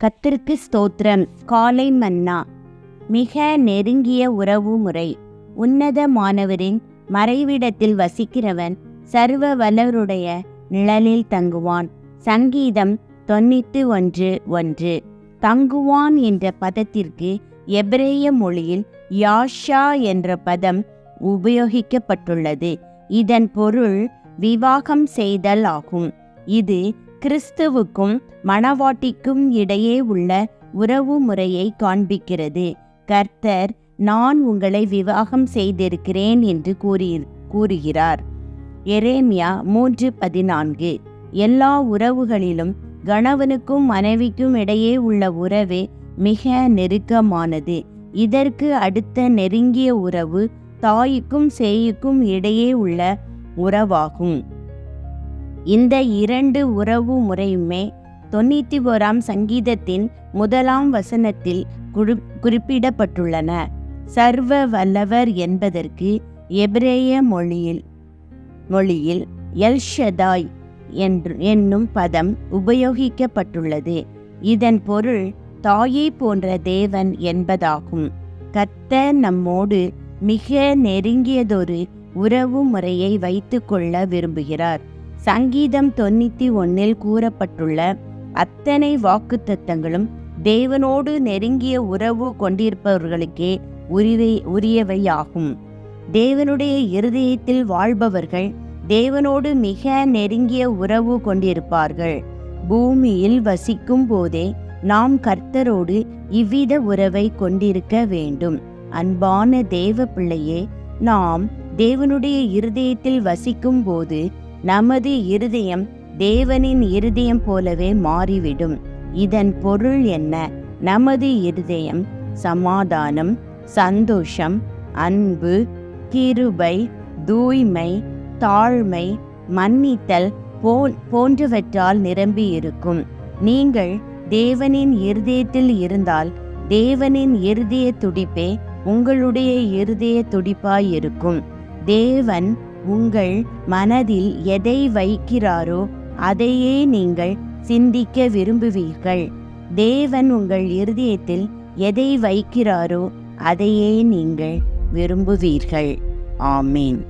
கத்திற்கு ஸ்தோத்திரம். காலை மன்னா. மிக நெருங்கிய உறவு முறை. உன்னதமானவரின் மறைவிடத்தில் வசிக்கிறவன் சர்வ வல்லவருடைய நிழலில் தங்குவான். சங்கீதம் தொண்ணூத்து ஒன்று ஒன்று. தங்குவான் என்ற பதத்திற்கு எபிரேய மொழியில் யாஷா என்ற பதம் உபயோகிக்கப்பட்டுள்ளது. இதன் பொருள் விவாகம் செய்தல் ஆகும். இது கிறிஸ்துவுக்கும் மணவாட்டிக்கும் இடையே உள்ள உறவு முறையை காண்பிக்கிறது. கர்த்தர் நான் உங்களை விவாகம் செய்திருக்கிறேன் என்று கூறி கூறுகிறார். எரேமியா மூன்று பதினான்கு. எல்லா உறவுகளிலும் கணவனுக்கும் மனைவிக்கும் இடையே உள்ள உறவே மிக நெருக்கமானது. இதற்கு அடுத்த நெருங்கிய உறவு தாய்க்கும் சேய்க்கும் இடையே உள்ள உறவாகும். இந்த இரண்டு உறவு முறையுமே தொண்ணூற்றி ஓராம் சங்கீதத்தின் முதலாம் வசனத்தில் குறி குறிப்பிடப்பட்டுள்ளன. சர்வ வல்லவர் என்பதற்கு எபிரேய மொழியில் மொழியில் எல்ஷதாய் என்று என்னும் பதம் உபயோகிக்கப்பட்டுள்ளது. இதன் பொருள் தாயை போன்ற தேவன் என்பதாகும். கத்த நம்மோடு மிக நெருங்கியதொரு உறவு முறையை வைத்துக்கொள்ள விரும்புகிறார். சங்கீதம் தொண்ணூத்தி ஒன்னில் கூறப்பட்டுள்ள அத்தனை வாக்குத்தத்தங்களும் தேவனோடு நெருங்கிய உறவு கொண்டிருப்பவர்களுக்கே உரிவை உரியவையாகும். தேவனுடைய இருதயத்தில் வாழ்பவர்கள் தேவனோடு மிக நெருங்கிய உறவு கொண்டிருப்பார்கள். பூமியில் வசிக்கும் போதே நாம் கர்த்தரோடு இவ்வித உறவை கொண்டிருக்க வேண்டும். அன்பான தேவ பிள்ளையே நாம் தேவனுடைய இருதயத்தில் வசிக்கும் போது நமது இருதயம் தேவனின் இருதயம் போலவே மாறிவிடும். இதன் பொருள் என்ன? நமது இருதயம் சமாதானம் சந்தோஷம் அன்பு கிருபை தூய்மை தாழ்மை மன்னித்தல் போன்றவற்றால் நிரம்பி இருக்கும் நீங்கள் தேவனின் இருதயத்தில் இருந்தால் தேவனின் இருதய துடிப்பே உங்களுடைய இருதய துடிப்பாய் இருக்கும். தேவன் உங்கள் மனதில் எதை வைக்கிறாரோ அதையே நீங்கள் சிந்திக்க விரும்புவீர்கள். தேவன் உங்கள் இருதயத்தில் எதை வைக்கிறாரோ அதையே நீங்கள் விரும்புவீர்கள். ஆமீன்.